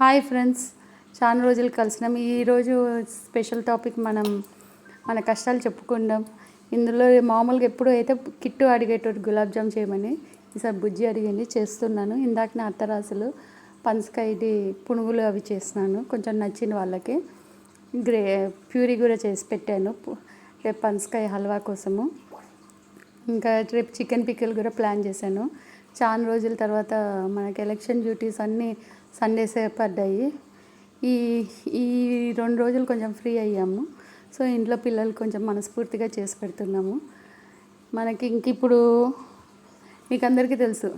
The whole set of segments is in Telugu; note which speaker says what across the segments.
Speaker 1: Hi friends. చాలా రోజులు కలిసినాం. ఈరోజు స్పెషల్ టాపిక్ మనం మన కష్టాలు చెప్పుకుందాం. ఇందులో మామూలుగా ఎప్పుడు అయితే కిట్టు అడిగేటోటి గులాబ్ జామ్ చేయమని ఈసారి బుజ్జి అడిగింది చేస్తున్నాను. ఇందాక నా అత్తరాసులు పనసకాయది పునుగులు అవి చేస్తున్నాను కొంచెం నచ్చిన వాళ్ళకి గ్రే ప్యూరీ కూడా చేసి పెట్టాను. రేపు పనసకాయ హల్వా కోసము. ఇంకా రేపు చికెన్ పిక్కలు కూడా ప్లాన్ చేశాను. చాలా రోజుల తర్వాత మనకి ఎలక్షన్ డ్యూటీస్ అన్నీ సండే పడ్డాయి. ఈ ఈ రెండు రోజులు కొంచెం ఫ్రీ అయ్యాము. సో ఇంట్లో పిల్లలు కొంచెం మనస్ఫూర్తిగా చేసి పెడుతున్నాము. మనకి ఇంక ఇప్పుడు మీకు అందరికీ తెలుసు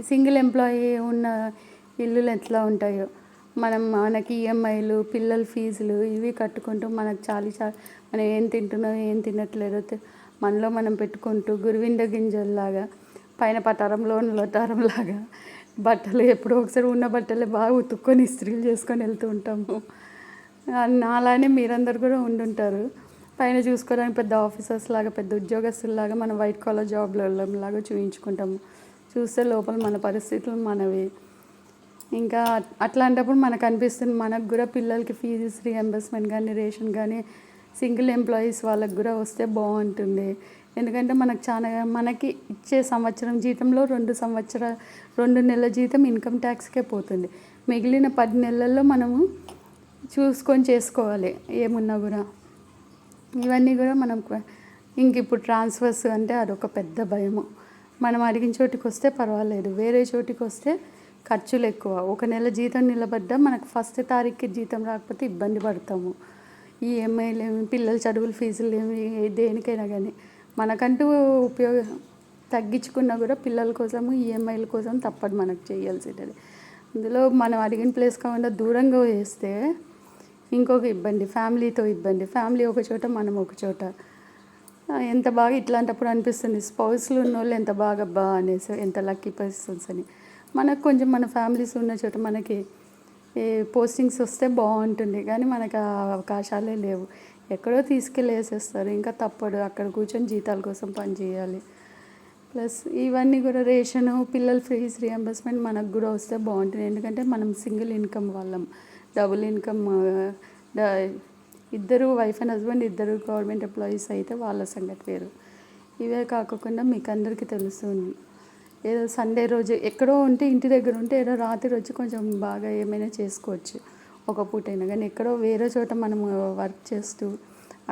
Speaker 1: సింగిల్ ఎంప్లాయీ ఉన్న ఇల్లులు ఎట్లా ఉంటాయో. మనం మనకి ఈఎంఐలు పిల్లల ఫీజులు ఇవి కట్టుకుంటూ మనకు చాలి చా మనం ఏం తింటున్నాం ఏం తినట్లేదో మనలో మనం పెట్టుకుంటూ గురువింద గింజల్లాగా పైన పటారంలో లొటారం లాగా బట్టలు ఎప్పుడో ఒకసారి ఉన్న బట్టలే బాగా ఉతుక్కొని ఇస్త్రీలు చేసుకొని వెళ్తూ ఉంటాము. నాలానే మీరందరు కూడా ఉండుంటారు. పైన చూసుకోవడానికి పెద్ద ఆఫీసర్స్ లాగా పెద్ద ఉద్యోగస్తుల్లాగా మనం వైట్ కాలర్ జాబ్లో లాగా చూయించుకుంటాము. చూస్తే లోపల మన పరిస్థితులు మనవి. ఇంకా అట్లాంటప్పుడు మనకు అనిపిస్తుంది మనకు కూడా పిల్లలకి ఫీజు రీఎంబర్స్మెంట్ కానీ రేషన్ కానీ సింగిల్ ఎంప్లాయీస్ వాళ్ళకి కూడా వస్తే బాగుంటుంది. ఎందుకంటే మనకు చాలా మనకి ఇచ్చే సంవత్సరం జీతంలో రెండు సంవత్సర రెండు నెలల జీతం ఇన్కమ్ ట్యాక్స్కే పోతుంది. మిగిలిన పది నెలల్లో మనము చూసుకొని చేసుకోవాలి ఏమున్నా కూడా. ఇవన్నీ కూడా మనం ఇంక ఇప్పుడు ట్రాన్స్ఫర్స్ అంటే అదొక పెద్ద భయము. మనం అడిగిన చోటికి వస్తే పర్వాలేదు. వేరే చోటికి వస్తే ఖర్చులు ఎక్కువ. ఒక నెల జీతం నిలబడ్డా మనకు ఫస్ట్ తారీఖుకి జీతం రాకపోతే ఇబ్బంది పడతాము. ఈఎంఐలు ఏమి పిల్లల చదువుల ఫీజులు ఏమి దేనికైనా కానీ. మనకంటూ ఉపయోగ తగ్గించుకున్నా కూడా పిల్లల కోసము ఈఎంఐల కోసం తప్పదు మనకు చేయాల్సింది. అందులో మనం అడిగిన ప్లేస్ కాకుండా దూరంగా వేస్తే ఇంకొక ఇబ్బంది ఫ్యామిలీతో ఇబ్బంది. ఫ్యామిలీ ఒక చోట మనం ఒక చోట. ఎంత బాగా ఇట్లాంటప్పుడు అనిపిస్తుంది స్పౌస్లు ఉన్న వాళ్ళు ఎంత బాగా బా అనేసి ఎంత లక్కీ పర్సన్స్ అని. మనకు కొంచెం మన ఫ్యామిలీస్ ఉన్న చోట మనకి ఏ పోస్టింగ్స్ వస్తే బాగుంటుంది కానీ మనకు ఆ అవకాశాలే లేవు. ఎక్కడో తీసుకెళ్ళి వేసేస్తారు ఇంకా తప్పదు. అక్కడ కూర్చొని జీతాల కోసం పని చేయాలి. ప్లస్ ఇవన్నీ కూడా రేషను పిల్లల ఫీజ్ రియంబర్స్మెంట్ మనకు కూడా వస్తే బాగుంటుంది. ఎందుకంటే మనం సింగిల్ ఇన్కమ్ వాళ్ళం. డబుల్ ఇన్కమ్ ఇద్దరు వైఫ్ అండ్ హస్బెండ్ ఇద్దరు గవర్నమెంట్ ఎంప్లాయీస్ అయితే వాళ్ళ సంగతి వేరు. ఇవే కాకుండా మీకు అందరికీ తెలుస్తుంది. ఏదో సండే రోజు ఎక్కడో ఉంటే ఇంటి దగ్గర ఉంటే ఏదో రాత్రి వచ్చి కొంచెం బాగా ఏమైనా చేసుకోవచ్చు. ఒక పూటైనా కానీ ఎక్కడో వేరే చోట మనం వర్క్ చేస్తూ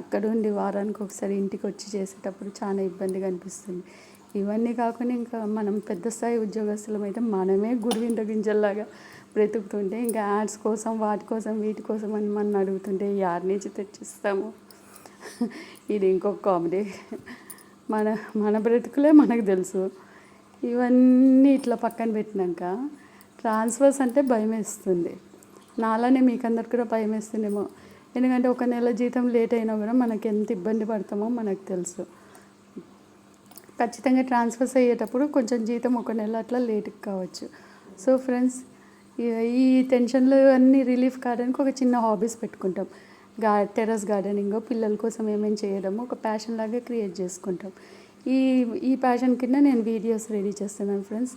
Speaker 1: అక్కడ ఉండి వారానికి ఒకసారి ఇంటికి వచ్చి చేసేటప్పుడు చాలా ఇబ్బందిగా అనిపిస్తుంది. ఇవన్నీ కాకుండా ఇంకా మనం పెద్ద స్థాయి ఉద్యోగస్తులం అయితే మనమే గుడివింద గింజల్లాగా బ్రతుకుతుంటే ఇంకా యాడ్స్ కోసం వాటి కోసం వీటి కోసం అని మనం అడుగుతుంటే యాడ్ నుంచి తెచ్చిస్తాము. ఇది ఇంకొక కామెడీ. మన మన బ్రతుకులే మనకు తెలుసు. ఇవన్నీ ఇట్లా పక్కన పెట్టినాక ట్రాన్స్ఫర్స్ అంటే భయం వేస్తుంది నాలానే మీకు అందరికీ కూడా భయం వేస్తుందేమో ఎందుకంటే ఒక నెల జీతం లేట్ అయినా కూడా మనకి ఎంత ఇబ్బంది పడతామో మనకు తెలుసు. ఖచ్చితంగా ట్రాన్స్ఫర్స్ అయ్యేటప్పుడు కొంచెం జీతం ఒక నెల అట్లా లేట్కి కావచ్చు. సో ఫ్రెండ్స్ ఈ టెన్షన్లు అన్నీ రిలీఫ్ కావడానికి ఒక చిన్న హాబీస్ పెట్టుకుంటాం. గా టెర్రస్ గార్డెనింగ్ పిల్లల కోసం ఏమేమి చేయడము ఒక ప్యాషన్ లాగా క్రియేట్ చేసుకుంటాం. ఈ ఈ ప్యాషన్ కింద నేను వీడియోస్ రెడీ చేస్తున్నాను ఫ్రెండ్స్.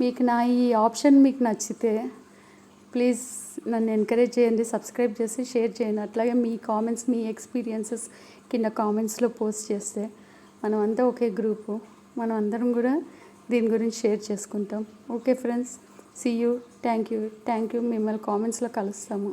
Speaker 1: మీకు నా ఈ ఆప్షన్ మీకు నచ్చితే ప్లీజ్ నన్ను ఎంకరేజ్ చేయండి సబ్స్క్రైబ్ చేసి షేర్ చేయండి. అట్లాగే మీ కామెంట్స్ మీ ఎక్స్పీరియన్సెస్ కింద కామెంట్స్లో పోస్ట్ చేస్తే మనం అంతా ఒకే గ్రూపు మనం అందరం కూడా దీని గురించి షేర్ చేసుకుంటాం. Okay friends see you thank you thank you మిమ్మల్ని కామెంట్స్లో కలుస్తాము.